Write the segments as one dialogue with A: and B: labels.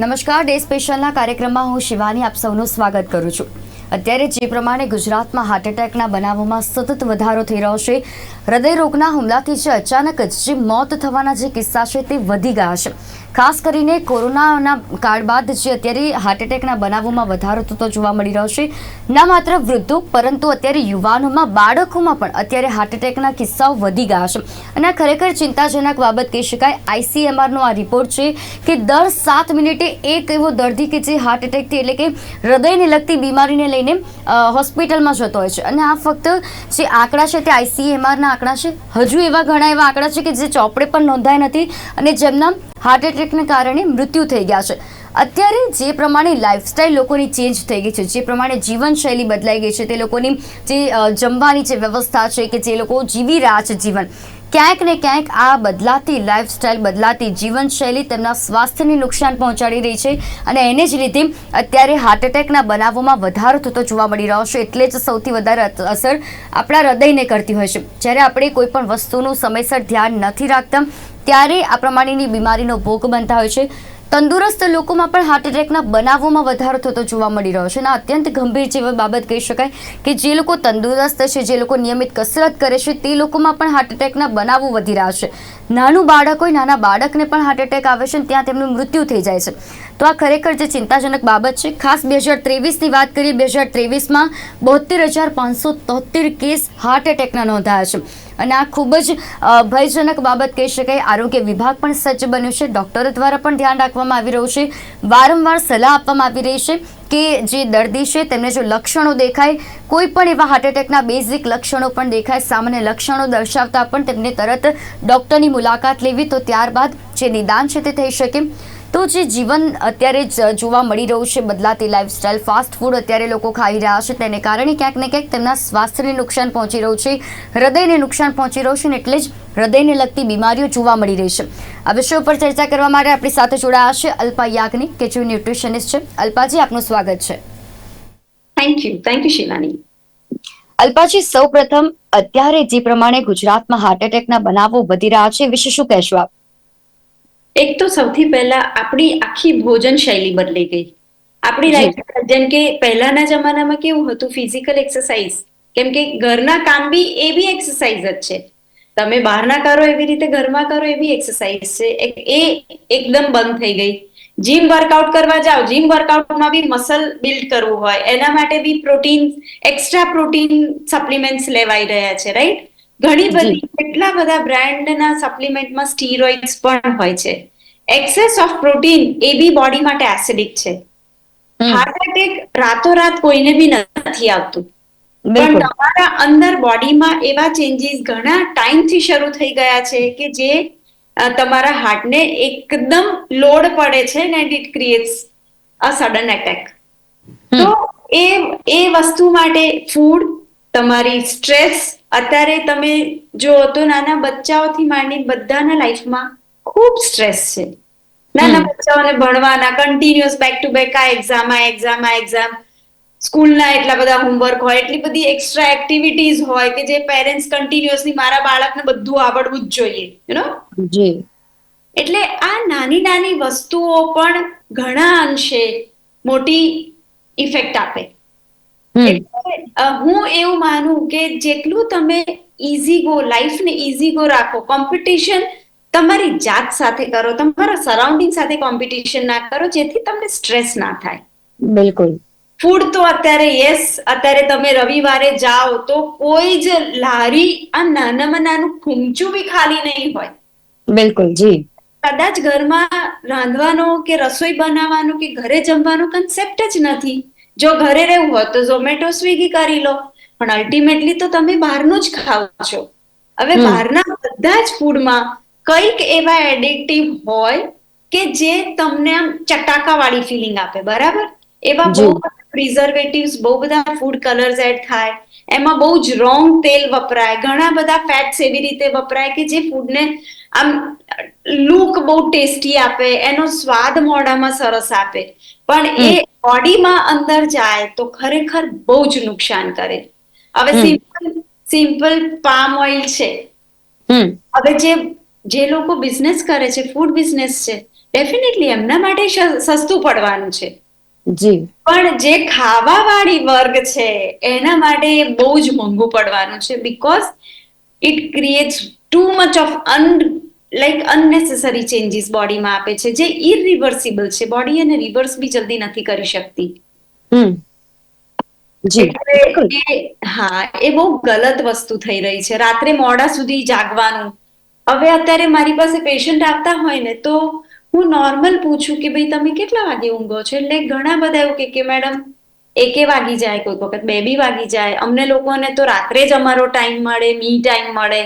A: નમસ્કાર, ડે સ્પેશિયલના કાર્યક્રમમાં હું શિવાની આપ સૌનું સ્વાગત કરું છું. અત્યારે જે પ્રમાણે ગુજરાતમાં હાર્ટ એટેકના બનાવોમાં સતત વધારો થઈ રહ્યો છે હૃદયરોગના હુમલાથી જે અચાનક જ જે મોત થવાના જે કિસ્સા છે તે વધી ગયા છે. ખાસ કરીને કોરોનાના કાળ બાદ જે અત્યારે હાર્ટ એટેકના બનાવોમાં વધારો થતો જોવા મળી રહ્યો છે. ના માત્ર વૃદ્ધો, પરંતુ અત્યારે યુવાનોમાં, બાળકોમાં પણ અત્યારે હાર્ટ એટેકના કિસ્સાઓ વધી ગયા છે. અને આ ખરેખર ચિંતાજનક બાબત કહી શકાય. આઈસીએમઆરનો આ રિપોર્ટ છે કે દર સાત મિનિટે એક એવો દર્દી કે જે હાર્ટ એટેકથી એટલે કે હૃદયને લગતી બીમારીને લઈને હોસ્પિટલમાં જતો હોય છે. અને આ ફક્ત જે આંકડા છે તે આઈસીએમઆરના આંકડા છે. હજુ એવા ઘણા એવા આંકડા છે કે જે ચોપડે પણ નોંધાય નથી અને જેમના હાર્ટ એટેકને કારણે મૃત્યુ થઈ ગયા છે. અત્યારે જે પ્રમાણે લાઇફસ્ટાઈલ લોકોની ચેન્જ થઈ ગઈ છે, જે પ્રમાણે જીવનશૈલી બદલાઈ ગઈ છે, તે લોકોની જે જમવાની જે વ્યવસ્થા છે કે જે લોકો જીવી રહ્યા છે જીવન ક્યાંક ને ક્યાંક આ બદલાતી લાઈફસ્ટાઈલ બદલાતી જીવનશૈલી તેમના સ્વાસ્થ્યને નુકસાન પહોંચાડી રહી છે અને એને જ લીધે અત્યારે હાર્ટ એટેકના બનાવોમાં વધારો થતો જોવા મળી રહ્યો છે. એટલે જ સૌથી વધારે અસર આપણા હૃદયને કરતી હોય છે. જ્યારે આપણે કોઈ પણ વસ્તુનું સમયસર ધ્યાન નથી રાખતા, ત્યારે આ પ્રમાણેની બીમારીનો ભોગ બનતા હોય છે. તંદુરસ્ત લોકોમાં પણ હાર્ટ એટેકના બનાવોમાં વધારો થતો જોવા મળી રહ્યો છે. અને અત્યંત ગંભીર જેવી બાબત કહી શકાય કે જે લોકો તંદુરસ્ત છે, જે લોકો નિયમિત કસરત કરે છે, તે લોકોમાં પણ હાર્ટ એટેકના બનાવો વધી રહ્યા છે. નાનું બાળક હોય, નાના બાળકને પણ હાર્ટ એટેક આવે છે ત્યાં તેમનું મૃત્યુ થઈ જાય છે. તો આ ખરેખર જે ચિંતાજનક બાબત છે, ખાસ બે હજાર ત્રેવીસની વાત કરીએ, બે હજાર ત્રેવીસમાં બોતેર હજાર પાંચસો તોતેર કેસ હાર્ટ એટેકના નોંધાયા છે. અને આ ખૂબ જ ભયજનક બાબત કહી શકાય. આરોગ્ય વિભાગ પણ સજ્જ બન્યું છે. ડોક્ટરો દ્વારા પણ ધ્યાન રાખવામાં આવી રહ્યું છે. વારંવાર સલાહ આપવામાં આવી રહી છે કે જે દર્દી છે, તેમને જો લક્ષણો દેખાય, કોઈ પણ એવા હાર્ટ એટેકના બેઝિક લક્ષણો પણ દેખાય, સામાન્ય લક્ષણો દર્શાવતા પણ તેમને તરત ડૉક્ટરની મુલાકાત લેવી. તો ત્યારબાદ જે નિદાન છે તે થઈ શકે. તો જે જીવન અત્યારે જોવા મળી રહ્યું છે બદલાતી લાઈફસ્ટાઈલ ફાસ્ટ ફૂડ અત્યારે લોકો ખાઈ રહ્યા છે તેને કારણે ક્યાંક ને ક્યાંક તેમના સ્વાસ્થ્યને નુકસાન પહોંચી રહ્યું છે હૃદયને નુકસાન પહોંચી રહ્યું છે ને એટલે જ હૃદયને લગતી બીમારીઓ જોવા મળી રહી છે. આ વિષય ઉપર ચર્ચા કરવા માટે આપણી સાથે જોડાયા છે અલ્પા યાજ્ઞિક કે જે ન્યુટ્રિશનિસ્ટ છે. અલ્પાજી આપનું સ્વાગત છે.
B: Thank you thank you Shilani.
A: Alpa ji સૌપ્રથમ અત્યારે જે પ્રમાણે ગુજરાતમાં હાર્ટ એટેકના બનાવો વધી રહ્યા છે વિશે શું કહેશો આપ?
B: એક તો સૌથી પહેલા આપણી આખી ભોજન શૈલી બદલી ગઈ. આપણી. લાઈફ જેમ કે પહેલાના જમાનામાં કેવું હતું ફિઝિકલ એક્સરસાઇઝ કેમ કે ઘરના કામ બી એ બી એક્સરસાઇઝ જ છે. તમે બહારના કરો એવી રીતે ઘરમાં કરો એવી એક્સરસાઇઝ છે. એ એકદમ બંધ થઈ ગઈ. જીમ વર્કઆઉટ કરવા જાઓ જીમ વર્કઆઉટમાં બી મસલ બિલ્ડ કરવું હોય. એના માટે બી પ્રોટીન એક્સ્ટ્રા પ્રોટીન સપ્લિમેન્ટ્સ લેવાઈ રહ્યા છે રાઈટ ઘણી બધી કેટલા બધા બ્રાન્ડના સપ્લિમેન્ટમાં સ્ટીરોઇડ્સ પણ હોય છે. એક્સેસ ઓફ પ્રોટીન એ બી બોડી માટે એસિડિક છે. હાર્ટ એટેક રાતોરાત કોઈને બી નથી આવતું. પણ તમારા અંદર બોડીમાં એવા ચેન્જીસ ઘણા ટાઈમથી શરૂ થઈ ગયા છે કે જે તમારા હાર્ટને એકદમ લોડ પડે છે ને it creates a sudden attack તો એ એ વસ્તુ માટે ફૂડ તમારી સ્ટ્રેસ અત્યારે તમે જો તો નાના બચ્ચાઓથી માંડી બધાના લાઈફમાં ખૂબ સ્ટ્રેસ છે. નાના બચ્ચાઓને ભણવાના કન્ટિન્યુઅસ બેક ટુ બેક આ એક્ઝામ આ એક્ઝામ આ એક્ઝામ સ્કૂલના એટલા બધા હોમવર્ક હોય એટલી બધી એક્સ્ટ્રા એક્ટિવિટીઝ હોય કે જે પેરેન્ટ્સ કન્ટિન્યુઅસલી મારા બાળકને બધું આવડવું જ જોઈએ યુ નો
A: જી.
B: એટલે આ નાની નાની વસ્તુઓ પણ ઘણા અંશે મોટી ઇફેક્ટ આપે. હું એવું માનું કે જેટલું તમે ઇઝી ગો લાઈફને ઇઝી ગો રાખો કોમ્પિટિશન તમારી જાત સાથે કરો તમારા સરાઉન્ડિંગ સાથે કોમ્પિટિશન ના કરો જેથી તમને સ્ટ્રેસ ના થાય.
A: બિલકુલ.
B: ફૂડ તો અત્યારે યસ અત્યારે તમે રવિવારે જાઓ તો કોઈ જ લારી આ નાનામાં નાનું ખૂંચું બી ખાલી નહીં હોય.
A: બિલકુલ જી.
B: કદાચ ઘરમાં રાંધવાનો કે રસોઈ બનાવવાનો કે ઘરે જમવાનો કન્સેપ્ટ જ નથી. જો ઘરે રહેવું હોય તો ઝોમેટો સ્વિગી કરી લો. પણ અલ્ટિમેટલી તો તમે બહારનું જ ખાવ છો. હવે બહારના બધા જ ફૂડમાં કંઈક એવા એડિક્ટિવ હોય કે જે તમને આમ ચટાકાવાળી ફિલિંગ આપે બરાબર? એવા બહુ. પ્રિઝર્વેટિવ્સ બહુ બધા ફૂડ કલર્સ એડ થાય. એમાં બહુ જ રોંગ તેલ વપરાય. ઘણા બધા ફેટ્સ એવી રીતે વપરાય કે જે ફૂડને આમ લુક બહુ ટેસ્ટી આપે એનો સ્વાદ મોઢામાં સરસ આપે. પણ એ બોડીમાં અંદર જાય તો ખરેખર બહુ જ નુકસાન કરે. હવે સિમ્પલ સિમ્પલ પામ ઓઇલ છે. હવે જે જે લોકો બિઝનેસ કરે છે ફૂડ બિઝનેસ છે ડેફિનેટલી એમના માટે સસ્તું પડવાનું છે.
A: જી.
B: પણ જે ખાવા વાળી વર્ગ છે એના માટે બહુ જ મોંઘું પડવાનું છે because it creates too much of un like unnecessary changes બોડીમાં આપે છે જે ઇરિવર્સિબલ છે. બોડી એને રિવર્સ બી જલ્દી નથી કરી શકતી. હા એ બહુ ગલત વસ્તુ થઈ રહી છે. રાત્રે મોડા સુધી જાગવાનું. હવે અત્યારે મારી પાસે પેશન્ટ આવતા હોય ને તો હું નોર્મલ પૂછું કે ભાઈ તમે કેટલા વાગે ઊંઘો છો? એટલે ઘણા બધા એવું કે કે મેડમ એકે વાગી જાય કોઈક વખત બે બી વાગી જાય. અમને લોકોને તો રાત્રે જ અમારો ટાઈમ મળે મી ટાઈમ મળે.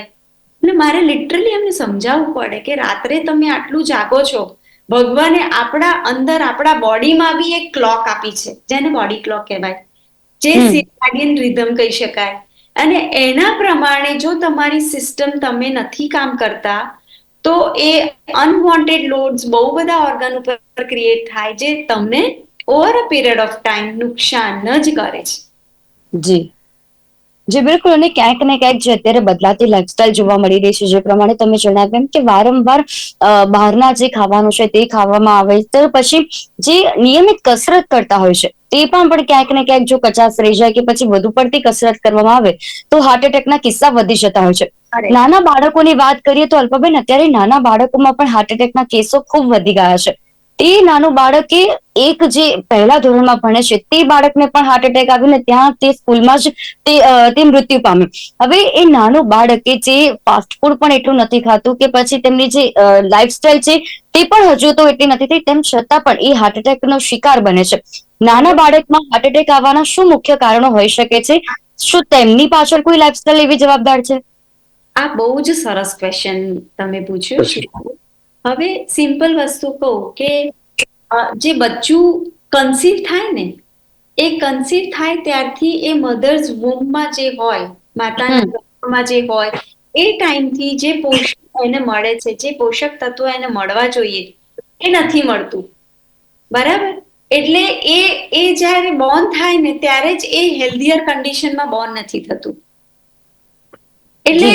B: એટલે મારે લિટરલી એમને સમજાવવું પડે કે રાત્રે તમે આટલું જાગો છો. ભગવાને આપણા અંદર આપણા બોડીમાં બી એક ક્લોક આપી છે. જેને બોડી ક્લોક કહેવાય. જે. સિર્કાડિયન રિધમ કહી શકાય. અને એના પ્રમાણે જો તમારી સિસ્ટમ તમે નથી કામ કરતા તો એ અનવોન્ટેડ લોડ્સ બહુ બધા ઓર્ગન ઉપર ક્રિએટ થાય જે તમને over a period of time નુકસાન જ કરે છે.
A: જી. જી બિલકુલ અને ક્યાંક ને ક્યાંક જે અત્યારે બદલાતી લાઈફસ્ટાઈલ જોવા મળી રહી છે જે પ્રમાણે તમે જણાવ્યું એમ કે વારંવાર બહારના જે ખાવાનું છે તે ખાવામાં આવે તો પછી જે નિયમિત કસરત કરતા હોય છે તે પણ પણ ક્યાંક ને ક્યાંક જો કચાસ રહી જાય કે પછી વધુ પડતી કસરત કરવામાં આવે તો હાર્ટ એટેકના કિસ્સા વધી જતા હોય છે. નાના બાળકોની વાત કરીએ તો અલ્પાબેન અત્યારે નાના બાળકોમાં પણ હાર્ટ એટેકના કેસો ખૂબ વધી ગયા છે. તે નાનું બાળકે એક જે પહેલા ધોરણમાં ભણે છે તે બાળકને પણ હાર્ટ એટેક આવ્યો ને ત્યાં તે સ્કૂલમાં જ તે તે મૃત્યુ પામ્યું. હવે એ નાનું બાળક જે ફાસ્ટ ફૂડ પણ એટલું નથી ખાતું કે પછી તેમની જે લાઈફસ્ટાઈલ છે તે પણ હજુ તો એટલી નથી થઈ તેમ છતાં પણ એ હાર્ટ એટેકનો શિકાર બને છે. નાના બાળકમાં હાર્ટ એટેક આવવાના શું મુખ્ય કારણો હોઈ શકે છે? શું તેમની પાછળ કોઈ લાઈફસ્ટાઈલ એવી જવાબદાર છે?
B: આ બહુ જ સરસ ક્વેશ્ચન તમે પૂછ્યું. છે હવે સિમ્પલ વસ્તુ કહું કે જે બચ્ચું કન્સીવ થાય ને એ કન્સીવ થાય ત્યારથી એ મધર્સ વુમમાં જે હોય માતાના જે હોય એ ટાઈમથી જે પોષણ એને મળે છે જે પોષક તત્વો એને મળવા જોઈએ એ નથી મળતું. બરાબર? એટલે એ એ જ્યારે બોર્ન થાય ને ત્યારે જ એ હેલ્ધીયર કન્ડિશનમાં બોર્ન નથી થતું. એટલે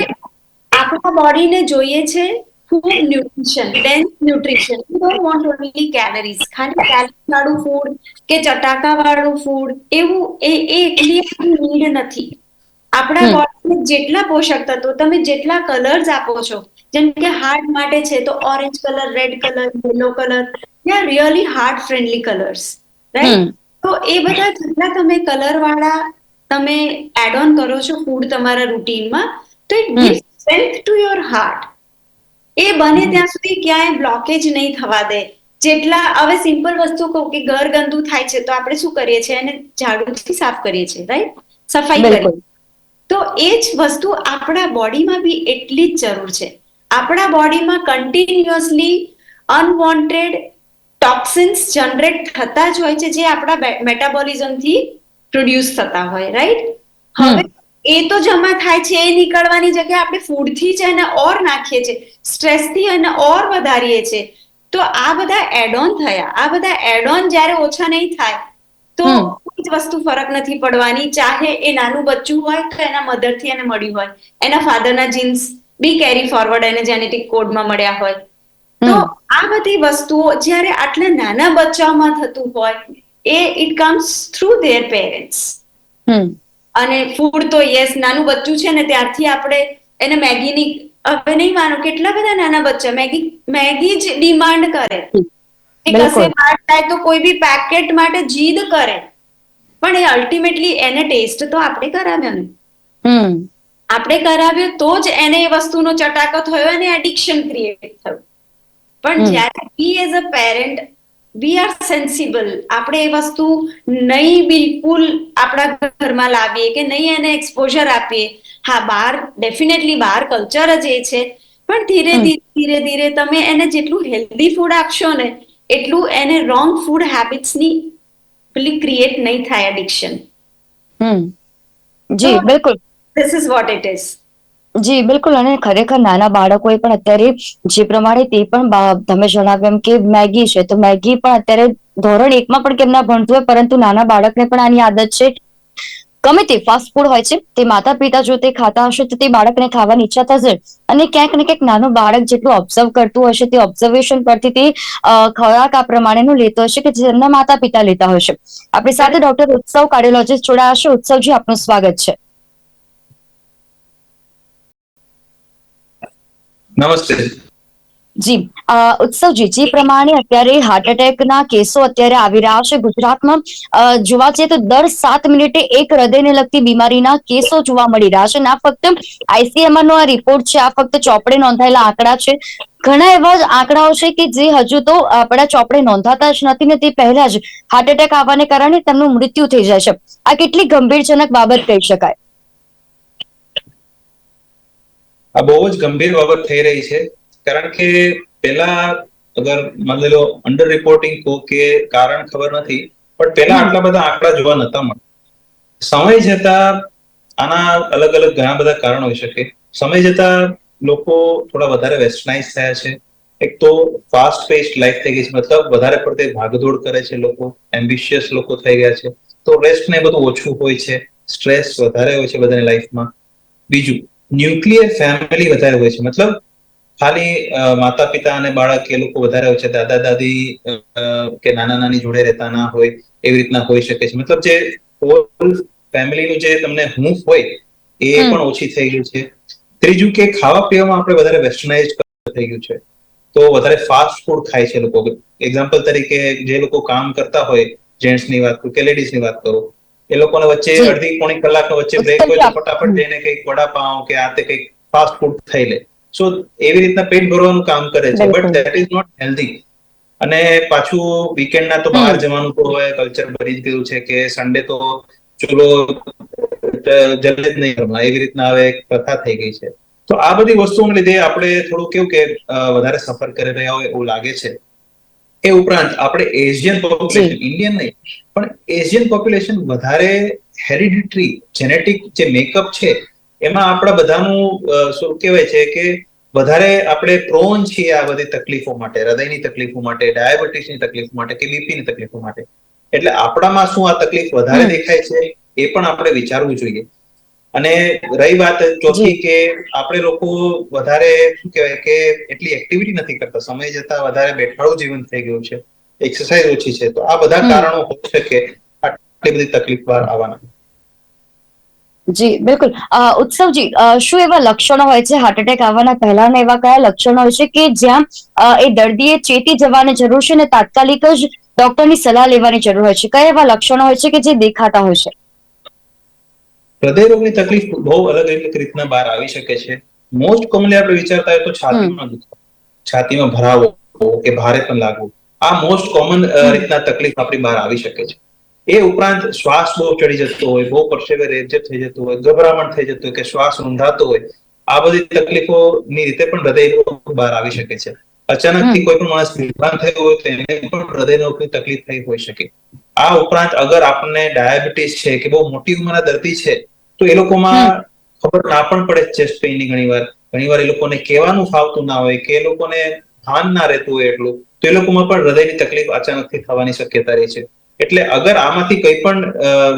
B: આપણા બોડીને જોઈએ છે food nutrition dense nutrition you don't want only calories ખાલી કેલરી વાળું ફૂડ કે ચટાકા વાળું ફૂડ એવું એ એ એટલી નીડ નથી. આપણા બોડીને જેટલા પોષક તત્વો તમે જેટલા કલર્સ આપો છો જેમ કે હાર્ટ માટે છે તો orange colour red colour yellow colour યા really heart friendly colours right તો એ બધા જેટલા તમે કલર વાળા તમે એડ ઓન કરો છો ફૂડ તમારા રૂટીનમાં તો eat. Gives strength to your heart એ બને ત્યાં સુધી ક્યાંય બ્લોકેજ નહીં થવા દે. જેટલા હવે સિમ્પલ વસ્તુ કહું કે ઘર ગંદુ થાય છે તો આપણે શું કરીએ છીએ? એને ઝાડુથી સાફ કરીએ છીએ રાઈટ સફાઈ કરીએ. તો એ જ વસ્તુ આપણા બોડીમાં બી એટલી જ જરૂર છે. આપણા બોડીમાં કન્ટિન્યુઅસલી અનવોન્ટેડ ટોક્સિન્સ જનરેટ થતા જ હોય છે જે આપણા મેટાબોલિઝમથી પ્રોડ્યુસ થતા હોય રાઈટ હવે એ તો જમા થાય છે એ નીકળવાની જગ્યાએ આપણે ફૂડથી જ એને ઓર નાખીએ છીએ સ્ટ્રેસથી એને ઓર વધારીએ છીએ. તો આ બધા એડ ઓન થયા. આ બધા એડ ઓન જ્યારે ઓછા નહીં થાય તો કોઈ જ વસ્તુ ફરક નથી પડવાની. ચાહે એ નાનું બચ્ચું હોય કે એના મધરથી એને મળ્યું હોય. એના ફાધરના જીન્સ બી કેરી ફોરવર્ડ એને જેનેટિક કોડમાં મળ્યા હોય. તો આ બધી વસ્તુઓ જ્યારે આટલા નાના બચ્ચાઓમાં થતું હોય એ it comes through their parents
A: hmm.
B: અને ફૂડ તો યસ નાનું બચ્ચું છે ને ત્યારથી આપણે એને મેગીની હવે નહીં માનો કેટલા બધા નાના બચ્ચા મેગી મેગી જ ડિમાન્ડ કરે. કશે બહાર જાય તો કોઈ બી પેકેટ માટે જીદ કરે. પણ એ અલ્ટિમેટલી એને ટેસ્ટ તો આપણે કરાવ્યો ને.
A: હમ.
B: આપણે કરાવ્યો તો જ એને એ વસ્તુનો ચટાકો થયો અને એડિક્શન ક્રિએટ થયું. પણ જ્યારે we as a parent we are sensible આપણે એ વસ્તુ નહીં બિલકુલ આપણા ઘરમાં લાવીએ કે નહીં એને એક્સપોઝર આપીએ. હા બહાર ડેફિનેટલી બહાર કલ્ચર જ એ છે. પણ ધીરે ધીરે ધીરે ધીરે તમે એને જેટલું હેલ્ધી ફૂડ આપશો ને એટલું એને રોંગ ફૂડ હેબિટ્સની પેલી ક્રિએટ નહીં થાય એડિક્શન
A: હમ. જી બિલકુલ.
B: This is what it is
A: જી બિલકુલ. અને ખરેખર નાના બાળકોએ પણ અત્યારે જે પ્રમાણે તે પણ તમે જણાવ્યું એમ કે મેગી છે. તો મેગી પણ અત્યારે ધોરણ એકમાં પણ કેમ ના ભણતું હોય પરંતુ નાના બાળકને પણ આની આદત છે. ગમે તે ફાસ્ટ ફૂડ હોય છે તે માતા પિતા જો તે ખાતા હશે તો તે બાળકને ખાવાની ઈચ્છા થશે. અને ક્યાંક ને ક્યાંક નાનું બાળક જેટલું ઓબ્ઝર્વ કરતું હશે તે ઓબ્ઝર્વેશન પરથી તે ખોરાક આ પ્રમાણેનું લેતો હશે કે જેમના માતા પિતા લેતા હશે. આપણી સાથે ડોક્ટર ઉત્સવ કાર્ડિયોલોજીસ્ટ જોડાયા છે. ઉત્સવજી આપનું સ્વાગત છે.
C: નમસ્તે.
A: જી ઉત્સવજી જે પ્રમાણે અત્યારે હાર્ટ એટેકના કેસો અત્યારે આવી રહ્યા છે ગુજરાતમાં જોવા જઈએ તો દર સાત મિનિટે એક હૃદયને લગતી બીમારીના કેસો જોવા મળી રહ્યા છે. અને આ ફક્ત આઈસીએમઆર નો આ રિપોર્ટ છે, આ ફક્ત ચોપડે નોંધાયેલા આંકડા છે. ઘણા એવા આંકડાઓ છે કે જે હજુ તો આપણા ચોપડે નોંધાતા જ નથી ને તે પહેલા જ હાર્ટ એટેક આવવાને કારણે તેમનું મૃત્યુ થઈ જાય છે. આ કેટલી ગંભીરજનક બાબત કહી શકાય?
C: આ બહુ જ ગંભીર બાબત થઈ રહી છે. કારણ કે પેલા અગર માની લો અંડર રિપોર્ટિંગ કહો કે કારણ ખબર નથી, પણ પેલા આટલા બધા આંકડા જોવા નતા મળતા. સમય જતા આના અલગ અલગ ઘણા બધા કારણો હોઈ શકે. સમય જતા લોકો થોડા વધારે વેસ્ટર્નાઇઝ થયા છે. એક તો ફાસ્ટ પેસ્ડ લાઈફ થઈ ગઈ છે. મતલબ વધારે પડતે ભાગદોડ કરે છે લોકો એમ્બિશિયસ લોકો થઈ ગયા છે. તો રેસ્ટ ને બધું ઓછું હોય છે. સ્ટ્રેસ વધારે હોય છે બધાની લાઈફમાં બીજું ન્યુક્લિયર ફેમિલી વધારે હોય છે. મતલબ ખાલી માતા પિતા અને બાળક એ લોકો વધારે હોય છે. દાદા દાદી કે નાના નાની જોડે રહેતા ના હોય એવી રીતના હોઈ શકે છે. મતલબ જે ફેમિલીનું જે તમને હૂંફ હોય એ પણ ઓછી થઈ ગઈ છે. ત્રીજું કે ખાવા પીવામાં આપણે વધારે વેસ્ટર્નાઇઝ થઈ ગયું છે. તો વધારે ફાસ્ટ ફૂડ ખાય છે લોકો. એક્ઝામ્પલ તરીકે જે લોકો કામ કરતા હોય જેન્ટ્સની વાત કરું કે લેડીઝની વાત કરું એ લોકોને વચ્ચે અડધી પોણી કલાકનો વચ્ચે બ્રેક હોય તો ફટાફટ જઈને કંઈક વડાપાઉં કે આ તે કંઈક ફાસ્ટ ફૂડ ખાઈ લે. સો એવી રીતના પેટ ભરવાનું કામ કરે છે. But that is not healthy અને પાછું વીકેન્ડના તો બહાર જવાનું તો હવે કલ્ચર બની જ ગયું છે કે સન્ડે તો ચૂલો જલે જ નહીં રમવા એવી રીતના હવે એક પ્રથા થઈ ગઈ છે. તો આ બધી વસ્તુઓને લીધે આપણે થોડું કેવું કે વધારે સફર કરી રહ્યા હોય એવું લાગે છે. એ ઉપરાંત આપણે એશિયન પોપ્યુલેશન ઇન્ડિયન નહીં પણ એશિયન પોપ્યુલેશન વધારે હેરિડિટરી જેનેટિક જે મેકઅપ છે એમાં આપણા બધાનું શું કહેવાય છે કે વધારે આપણે પ્રોન છીએ આ બધી તકલીફો માટે હૃદયની તકલીફો માટે ડાયાબિટીસની તકલીફ માટે કે બીપીની તકલીફો માટે. એટલે આપણામાં શું આ તકલીફ વધારે દેખાય છે એ પણ આપણે વિચારવું જોઈએ. અને રહી વાત ચોથી કે આપણે લોકો વધારે શું કહેવાય કે એટલી એક્ટિવિટી નથી કરતા. સમય જતા વધારે બેઠાડું જીવન થઈ ગયું છે. એક્સરસાઇઝ ઓછી છે. તો આ બધા. કારણો હોઈ શકે. આટલી બધી તકલીફ બહાર આવવાના.
A: જી બિલકુલ. ઉત્સવજી શું એવા લક્ષણો હોય છે? હાર્ટ એટેક આવવાના પહેલાના એવા કયા લક્ષણો હોય છે કે જ્યાં એ દર્દીએ ચેતી જવાની જરૂર છે અને તાત્કાલિક જ ડોક્ટરની સલાહ લેવાની જરૂર હોય છે? કયા એવા લક્ષણો હોય છે કે જે દેખાતા હોય છે?
C: હૃદય રોગની તકલીફ બહુ અલગ અલગ રીતના બહાર આવી શકે છે. મોસ્ટ કોમનલી આપણે વિચારતા હોય તો છાતીમાં દુખાવો છાતીમાં ભરાવો કે ભારે પણ લાગવું. આ મોસ્ટ કોમન રીતના તકલીફ આપણી બહાર આવી શકે છે. એ ઉપરાંત શ્વાસ બહુ ચડી જતો હોય બહુ પરસેવે રેબઝેબ થઈ જતું હોય ગભરામણ થઈ જતું હોય કે શ્વાસ ઊંધાતો હોય આ બધી તકલીફોની રીતે પણ હૃદય રોગ બહાર આવી શકે છે. અચાનકથી
A: થી
C: કોઈ પણ માણસ બીમાર થયો હોય તો એને પણ હૃદય રોગની તકલીફ થઈ હોઈ શકે. આ ઉપરાંત અગર આપણને ડાયાબિટીસ છે કે બહુ મોટી ઉંમરના દર્દી છે તો એ લોકોમાં ખબર ના પણ પડે ચેસ્ટ પેઇનની ઘણીવાર ઘણીવાર એ લોકોને કહેવાનું ફાવતું ના હોય કે એ લોકોને ભાન ના રહેતું હોય એટલું તો એ લોકોમાં પણ હૃદયની તકલીફ અચાનકથી થવાની શક્યતા રહે છે. એટલે અગર આમાંથી કંઈ પણ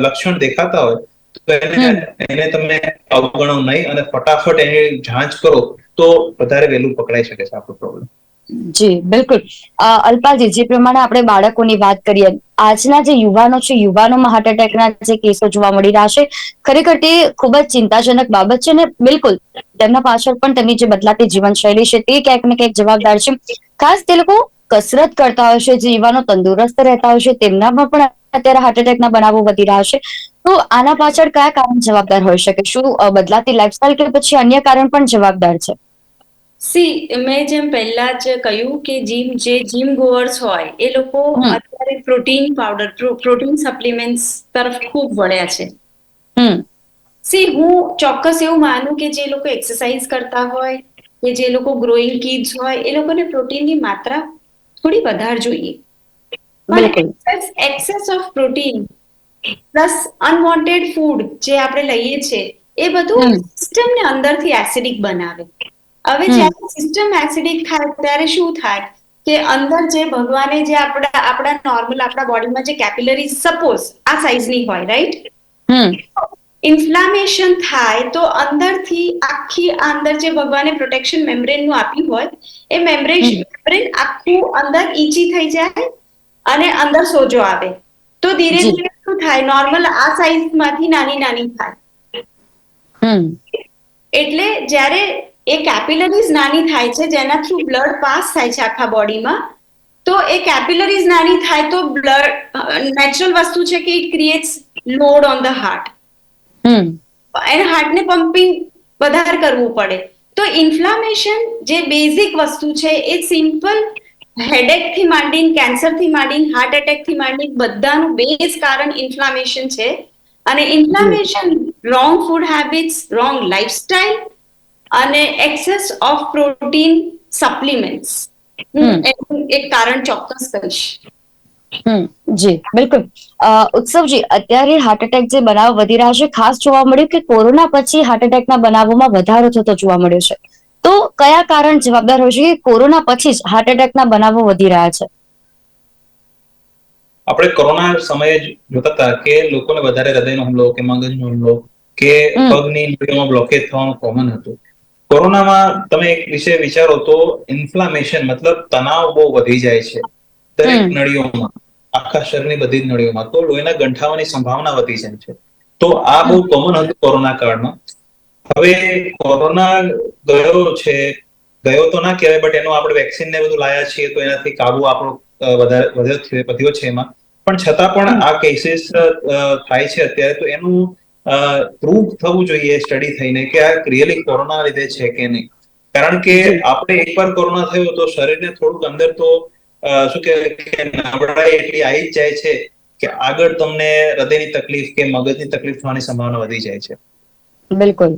C: લક્ષણ દેખાતા હોય તો એને. એને તમે અવગણો નહીં અને ફટાફટ એની જાંચ કરો તો વધારે વહેલું પકડાઈ શકે છે આપણો પ્રોબ્લેમ
A: જી, બિલકુલ. અલ્પાજી, જે પ્રમાણે આપણે બાળકોની વાત કરીએ, આજના જે યુવાનો છે, યુવાનોમાં હાર્ટ એટેકના જે કેસો જોવા મળી રહ્યા છે, ખરેખર તે ખૂબ જ ચિંતાજનક બાબત છે અને બિલકુલ, તેમના પાછળ પણ તેમની જે બદલાતી જીવનશૈલી છે, તે ક્યાંક ને ક્યાંક જવાબદાર છે. ખાસ તે લોકો કસરત કરતા હોય છે, જે યુવાનો તંદુરસ્ત રહેતા હોય છે, તેમનામાં પણ અત્યારે હાર્ટ એટેકના બનાવો વધી રહ્યા છે. તો આના પાછળ કયા કારણ જવાબદાર હોઈ શકે? શું બદલાતી લાઈફસ્ટાઈલ કે પછી અન્ય કારણ પણ જવાબદાર છે?
B: સી મેં જેમ પહેલા જ કહ્યું કે જીમ જે જીમ ગોઅર્સ હોય એ લોકો અત્યારે પ્રોટીન પાવડર પ્રોટીન સપ્લિમેન્ટ્સ તરફ ખૂબ વળ્યા છે. સી હું ચોક્કસ એવું માનું કે જે લોકો એક્સરસાઇઝ કરતા હોય કે જે લોકો ગ્રોઈંગ કિડ્સ હોય એ લોકોને પ્રોટીનની માત્રા થોડી વધારે જોઈએ. Excess of protein plus unwanted food જે આપણે લઈએ છીએ એ બધું. સિસ્ટમને અંદરથી એસિડિક બનાવે. હવે જ્યારે સિસ્ટમ એસિડિક થાય ત્યારે શું થાય કે અંદર જે ભગવાને જે આપણા આપણા નોર્મલ આપણા બોડીમાં જે કેપિલરી સપોઝ આ સાઇઝની હોય રાઈટ ઇન્ફ્લામેશન થાય તો અંદરથી આખી અંદર જે ભગવાને પ્રોટેક્શન મેમ્બ્રેનનું આપ્યું હોય એ મેમ્બ્રેન મેમ્બ્રેન આખું અંદર ઈચી થઈ જાય અને અંદર સોજો આવે. તો ધીરે ધીરે શું થાય? નોર્મલ આ સાઇઝમાંથી નાની નાની થાય એટલે જ્યારે એ કેપિલરીઝ નાની થાય છે જેના થ્રુ બ્લડ પાસ થાય છે આખા બોડીમાં તો એ કેપિલરીઝ નાની થાય તો બ્લડ નેચરલ વસ્તુ છે કે it creates load on the heart
A: hmm.
B: એને હાર્ટને પમ્પિંગ વધારે કરવું પડે. તો ઇન્ફ્લામેશન જે બેઝિક વસ્તુ છે એ સિમ્પલ હેડેકથી માંડીને કેન્સરથી માંડીને હાર્ટ એટેકથી માંડીને બધાનું બેઝ કારણ ઇન્ફ્લામેશન છે. અને inflammation wrong food habits wrong lifestyle અને એક્સેસ ઓફ પ્રોટીન સપ્લિમેન્ટ્સ એનું એક કારણ ચોક્કસ કહીશ
A: જી બિલકુલ. ઉત્સવજી અત્યારે હાર્ટ એટેક જે બનાવ વધી રહ્યા છે ખાસ જોવા મળ્યું કે કોરોના પછી હાર્ટ એટેકના બનાવોમાં વધારો થતો જોવા મળ્યો છે. તો કયા કારણ જવાબદાર હોય છે કે કોરોના પછી જ હાર્ટ એટેકના બનાવો વધી રહ્યા છે?
C: આપણે કોરોના સમયે જોતા હતા કે લોકોને વધારે હૃદયનો હુમલો કે મગજનો હુમલો કે પગની ઇન્દ્રિયોમાં બ્લોકેજ થવાનું કોમન હતું. કોરોનામાં તમે એક વિશે વિચારો તો ઇન્ફ્લામેશન મતલબ તણાવ બહુ વધી જાય છે દરેક નળીઓમાં આખા શરીરની બધી જ નળીઓમાં તો લોહીના ગંઠાવાની સંભાવના વધી જાય છે. તો આ બહુ કોમન હતું કોરોના કાળમાં. હવે કોરોના ગયો છે ગયો તો ના કહેવાય બટ એનું આપણે વેક્સિન ને બધું લાયા છીએ તો એનાથી કાબુ આપણો વધારે વધ્યો વધ્યો છે એમાં. પણ છતાં પણ આ કેસીસ થાય છે અત્યારે તો એનું પ્રૂફ થવું જોઈએ સ્ટડી થઈને કે આ રિયલી કોરોના લીધે છે કે નહીં. કારણ કે. આપણે એકવાર કોરોના થયો તો શરીરને થોડુંક અંદર તો શું કે નબળાઈ એટલી આવી જ જાય છે કે આગળ તમને હૃદયની તકલીફ કે મગજની તકલીફ થવાની સંભાવના વધી જાય છે.
A: બિલકુલ.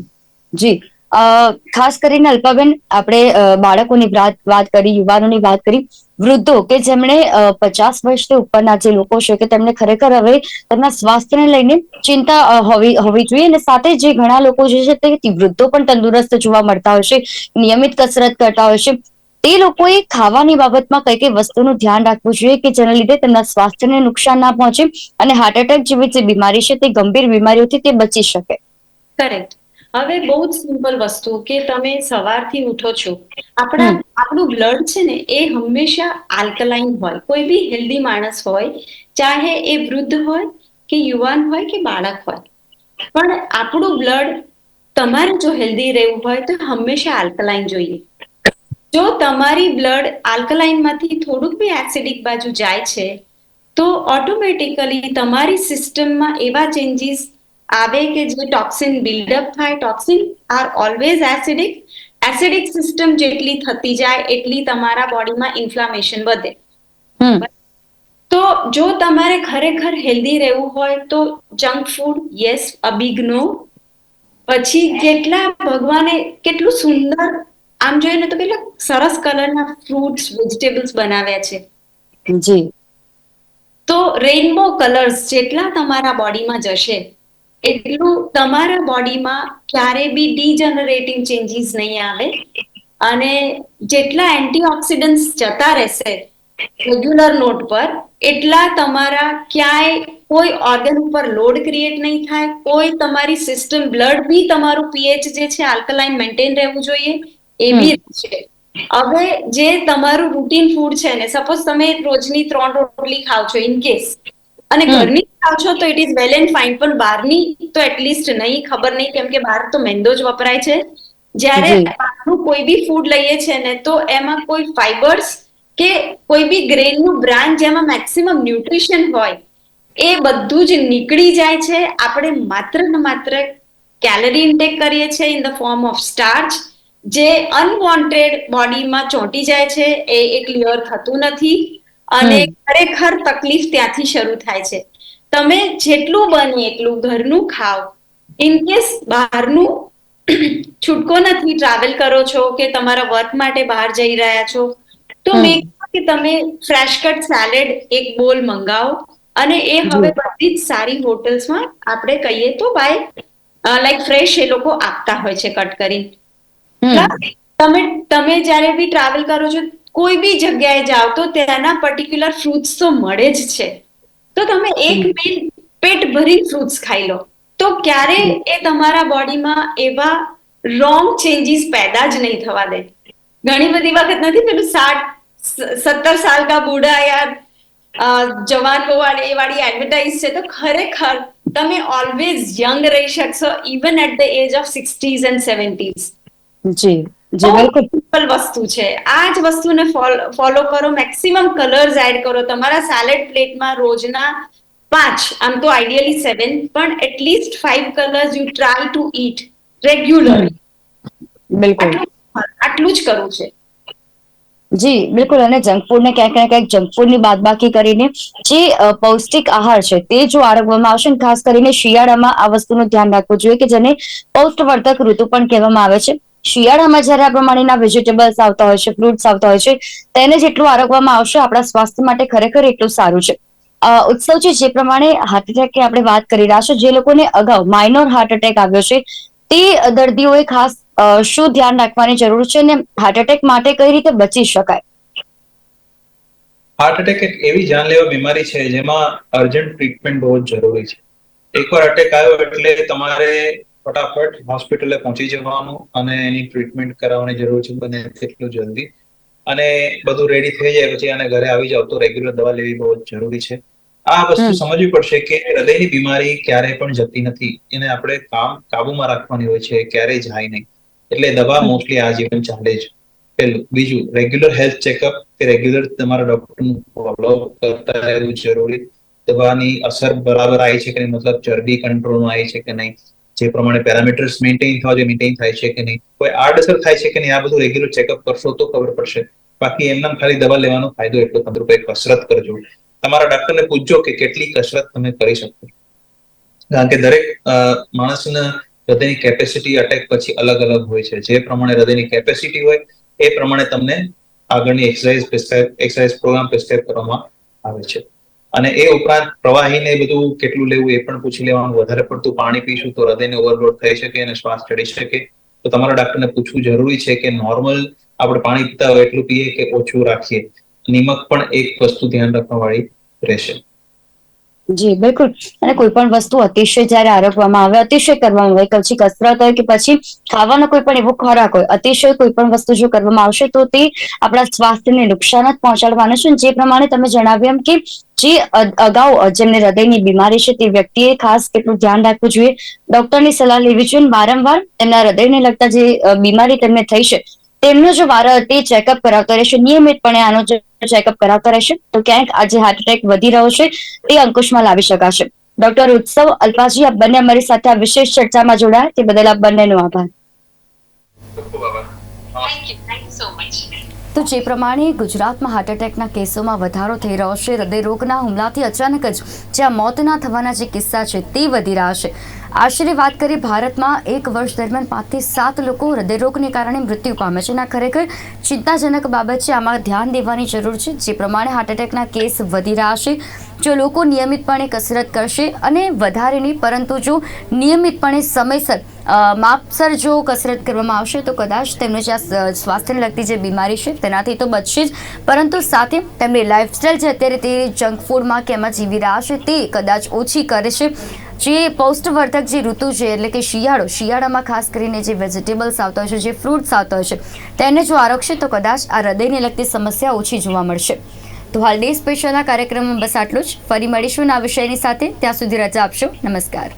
A: જી. ખાસ કરીને અલ્પાબેન, આપણે બાળકોની વાત કરી, યુવાનોની વાત કરી. વૃદ્ધો કે જેમણે પચાસ વર્ષથી ઉપરના જે લોકો છે કે તેમને ખરેખર હવે તેમના સ્વાસ્થ્યને લઈને ચિંતા હોવી હોવી જોઈએ અને સાથે જે ઘણા લોકો જે છે તે વૃદ્ધો પણ તંદુરસ્ત જોવા મળતા હોય છે, નિયમિત કસરત કરતા હોય છે. તે લોકોએ ખાવાની બાબતમાં કઈ કઈ વસ્તુનું ધ્યાન રાખવું જોઈએ કે જેના લીધે તેમના સ્વાસ્થ્યને નુકસાન ના પહોંચે અને હાર્ટ એટેક જેવી જે બીમારી છે તે ગંભીર બીમારીઓથી તે બચી શકે?
B: કરેક્ટ હવે બહુ જ સિમ્પલ વસ્તુ કે તમે સવારથી ઉઠો છો. આપણા આપણું બ્લડ છે ને એ હંમેશા આલ્કલાઇન હોય. કોઈ બી હેલ્ધી માણસ હોય ચાહે એ વૃદ્ધ હોય કે યુવાન હોય કે બાળક હોય. પણ આપણું બ્લડ તમારે જો હેલ્ધી રહેવું હોય તો હંમેશા આલ્કલાઇન જોઈએ. જો તમારી બ્લડ આલ્કલાઇનમાંથી થોડુંક બી એસિડિક બાજુ જાય છે તો ઓટોમેટિકલી તમારી સિસ્ટમમાં એવા ચેન્જીસ આવે કે જે ટોક્સિન બિલ્ડઅપ થાય toxin are always acidic acidic system જેટલી થતી જાય એટલી તમારા બોડીમાં ઇન્ફ્લામેશન વધે તો જો તમારે ખરેખર હેલ્ધી રહેવું હોય તો junk food yes a big no પછી કેટલા ભગવાને કેટલું સુંદર આમ જોઈએ ને તો કેટલા સરસ કલરના ફ્રૂટ્સ વેજીટેબલ્સ બનાવ્યા છે
A: જી
B: તો રેઇનબો કલર્સ જેટલા તમારા બોડીમાં જશે એટલું તમારા બોડીમાં ક્યારે બી ડીજનરેટિવ ચેન્જીસ નહીં આવે. અને જેટલા એન્ટીઓક્સિડન્ટ્સ જતા રહેશે રેગ્યુલર નોટ પર એટલા તમારા ક્યાંય કોઈ ઓર્ગન ઉપર લોડ ક્રિએટ નહીં થાય. કોઈ તમારી સિસ્ટમ બ્લડ બી તમારું પીએચ જે છે આલ્કલાઇન મેન્ટેન રહેવું જોઈએ એ બી છે હવે જે તમારું રૂટીન ફૂડ છે ને સપોઝ તમે રોજની ત્રણ રોટલી ખાવ છો ઇન કેસ અને ઘરની ખાવ છો તો it is well and fine પણ બહારની તો એટલીસ્ટ નહીં ખબર નહીં કેમ કે બહાર તો મેંદો જ વપરાય છે. જ્યારે બહારનું કોઈ બી ફૂડ લઈએ છે ને તો એમાં કોઈ ફાઈબર્સ કે કોઈ બી ગ્રેનનું બ્રાન્ડ જેમાં મેક્સિમમ ન્યુટ્રિશન હોય એ બધું જ નીકળી જાય છે. આપણે માત્ર ને માત્ર કેલરી ઇન્ટેક કરીએ છીએ in the form of starch જે અનવોન્ટેડ બોડીમાં ચોંટી જાય છે એ એ ક્લિયર થતું નથી. અને ખરેખર તકલીફ ત્યાંથી શરૂ થાય છે. તમે જેટલું બને એટલું ઘરનું ખાઓ. ઇન કેસ બહારનું છૂટકો નથી ટ્રાવેલ કરો છો કે તમારા વર્ક માટે બહાર જઈ રહ્યા છો તો મેં કે તમે ફ્રેશ કટ સેલેડ એક બોલ મંગાવો અને એ હવે બધી જ સારી હોટલ્સમાં આપણે કહીએ તો બાય લાઈક ફ્રેશ એ લોકો આપતા હોય છે કટ કરી તમે તમે જ્યારે બી ટ્રાવેલ કરો છો કોઈ બી જગ્યાએ જાઓ તો ત્યાંના પર્ટિક્યુલર ફ્રૂટ્સ તો મળે જ છે. તો તમે એક. મિલ પેટ ભરી ફ્રૂટ્સ ખાઈ લો. તો ક્યારે એ તમારા બોડીમાં એવા રોંગ ચેન્જીસ પેદા જ નહીં થવા દે. ઘણી બધી વખત નથી પેલું સાઠ સત્તર સાલ કા બુઢા યાર જવાન કો એ વાળી એડવર્ટાઇઝ છે તો ખરેખર તમે ઓલવેઝ યંગ રહી શકશો even at the age of sixties and seventies
A: G.
B: Simple વસ્તુ છે. આ જ વસ્તુને ફોલો કરો. મેક્સિમમ કલર્સ એડ કરો. તમારા સેલેડ પ્લેટમાં રોજના પાંચ આમ તો આઈડિયલી સેવન પણ at least five colours you try to eat regular
A: બિલકુલ.
B: આટલું જ કરવું છે.
A: જી બિલકુલ. અને જંક ફૂડ ને ક્યાંક ને ક્યાંક જંક ફૂડની બાદબાકી કરીને જે પૌષ્ટિક આહાર છે તે જો આરોગવામાં આવશે ને ખાસ કરીને શિયાળામાં આ વસ્તુનું ધ્યાન રાખવું જોઈએ કે જેને પૌષ્ટવર્ધક ઋતુ પણ કહેવામાં આવે છે. શિયાળામાં જ્યારે આ પ્રમાણેના વેજીટેબલ્સ આવતા હોય છે ફ્રૂટ્સ આવતા હોય છે, તેને જેટલું આરોગવામાં આવશે, આપણા સ્વાસ્થ્ય માટે ખરેખર એટલું સારું છે. ઉત્સવ છે જે પ્રમાણે હાર્ટ એટેક આપણે વાત કરી રહ્યા છે. જે લોકોને અગાઉ માઇનોર હાર્ટ એટેક આવ્યો છે, તે દર્દીઓએ ખાસ શું ધ્યાન રાખવાની જરૂર છે અને હાર્ટ એટેક માટે કઈ રીતે બચી શકાય?
C: હાર્ટ એટેક એક એવી જાનલેવા બીમારી છે જેમાં અર્જન્ટ ટ્રીટમેન્ટ બહુ જ જરૂરી છે. એકવાર અટેક આવ્યો એટલે તમારે ફટાફટ હોસ્પિટલે પહોંચી જવાનું અને એની ટ્રીટમેન્ટ કરાવવાની જરૂર છે બને તેટલું જલ્દી. અને બધું રેડી થઈ જાય પછી અને ઘરે આવી જાવ તો રેગ્યુલર દવા લેવી બહુ જ જરૂરી છે. આ વસ્તુ સમજવી પડશે કે હૃદયની બીમારી ક્યારેય પણ જતી નથી. એને આપણે કામ કાબુમાં રાખવાની હોય છે ક્યારેય જાય નહીં. એટલે દવા મોસ્ટલી આજીવન ચાલે જ. પેલું બીજું રેગ્યુલર હેલ્થ ચેકઅપ કે રેગ્યુલર તમારા ડોક્ટરનું ફોલો કરતા રહેવું જરૂરી. દવાની અસર બરાબર આવી છે કે નહીં? મતલબ ચરબી કંટ્રોલમાં આવી છે કે નહીં? જે પ્રમાણે પેરામીટર્સ મેન્ટેન થવા જોઈએ મેન્ટેન થાય છે કે નહીં? કોઈ આડઅસર થાય છે કે નહીં? આ બધું રેગ્યુલર ચેકઅપ કરશો તો ખબર પડશે. બાકી એમના ખાલી દવા લેવાનો ફાયદો એટલો તમે કોઈ કસરત કરજો. તમારા ડોક્ટરને પૂછજો કે કેટલી કસરત તમે કરી શકો. કારણ કે દરેક માણસના હૃદયની કેપેસિટી અટેક પછી અલગ અલગ હોય છે. જે પ્રમાણે હૃદયની કેપેસિટી હોય, એ પ્રમાણે તમને આગળની એક્સરસાઇઝ એક્સરસાઇઝ પ્રોગ્રામ પ્રિસ્ક્રાઇબ કરવામાં આવે છે. અને એ ઉપરાંત પ્રવાહીને બધું કેટલું લેવું એ પણ પૂછી લેવાનું. વધારે પડતું પાણી પીશું તો હૃદયને ઓવરલોડ થઈ શકે અને શ્વાસ ચડી શકે. તો તમારા ડોક્ટરને પૂછવું જરૂરી છે કે નોર્મલ આપણે પાણી પીતા હોય એટલું પીએ કે ઓછું રાખીએ? નિમક પણ એક વસ્તુ ધ્યાન રાખવા વાળી રહેશે.
A: જી, બિલકુલ. અને કોઈ પણ વસ્તુ અતિશય જ્યારે આરોગવામાં આવે, અતિશય કરવામાં આવે પછી કસરત હોય કે પછી ખાવાનો કોઈ પણ એવો ખોરાક હોય, અતિશય કોઈ પણ વસ્તુ જો કરવામાં આવશે, તો તે આપણા સ્વાસ્થ્યને નુકસાન જ પહોંચાડવાનું છે. જે પ્રમાણે તમે જણાવ્યું એમ કે જે અગાઉ જેમને હૃદયની બીમારી છે, તે વ્યક્તિએ ખાસ કેટલું ધ્યાન રાખવું જોઈએ. ડોક્ટરની સલાહ લેવી જોઈએ વારંવાર એમના હૃદયને લગતા જે બીમારી તેમને થઈ છે, તેમનો જો વાર તે ચેકઅપ કરાવતા રહેશે, નિયમિતપણે આનો જો ચેકઅપ કરાવતા રહેશે. તો ક્યાંક આજે હાર્ટ એટેક વધી રહ્યો છે તે અંકુશમાં લાવી શકાશે. ડોક્ટર ઉત્સવ અલ્પાજી આપ બંને અમારી સાથે આ વિશેષ ચર્ચામાં જોડાયા. તે બદલ આપ બંનેનો આભાર.
B: Thank you thank you so much
A: તો જે પ્રમાણે ગુજરાતમાં હાર્ટ એટેકના કેસોમાં વધારો થઈ રહ્યો છે હૃદયરોગના હુમલાથી અચાનક જ જ્યાં મોતના થવાના જે કિસ્સા છે તે વધી રહ્યા છે. આશરે વાત કરીએ ભારતમાં, એક વર્ષ દરમિયાન પાંચથી સાત લોકો હૃદયરોગને કારણે મૃત્યુ પામે છે. અને ખરેખર ચિંતાજનક બાબત છે. આમાં ધ્યાન દેવાની જરૂર છે. જે પ્રમાણે હાર્ટ એટેકના કેસ વધી રહ્યા છે. જો લોકો નિયમિતપણે કસરત કરશે અને વધારે નહીં, પરંતુ જો નિયમિતપણે સમયસર માપસર જો કસરત કરવામાં આવશે, તો કદાચ તેમને જે આ સ્વાસ્થ્યને લગતી જે બીમારી છે, તેનાથી તો બચશે જ. પરંતુ સાથે તેમની લાઈફસ્ટાઈલ છે અત્યારે તે જંક ફૂડમાં કે એમાં જીવી રહ્યા છે, તે કદાચ ઓછી કરે છે. જે પૌષ્ટવર્ધક જે ઋતુ છે, એટલે કે શિયાળો, શિયાળામાં ખાસ કરીને જે વેજીટેબલ્સ આવતા હોય છે, જે ફ્રૂટ્સ આવતા હોય છે, તેને જો આરોગશે તો કદાચ આ હૃદયને લગતી સમસ્યા ઓછી જોવા મળશે. તો હાલ ડે સ્પેશિયલના કાર્યક્રમમાં બસ આટલું જ. ફરી મળીશું આ વિષયની સાથે. ત્યાં સુધી રજા આપશો. નમસ્કાર.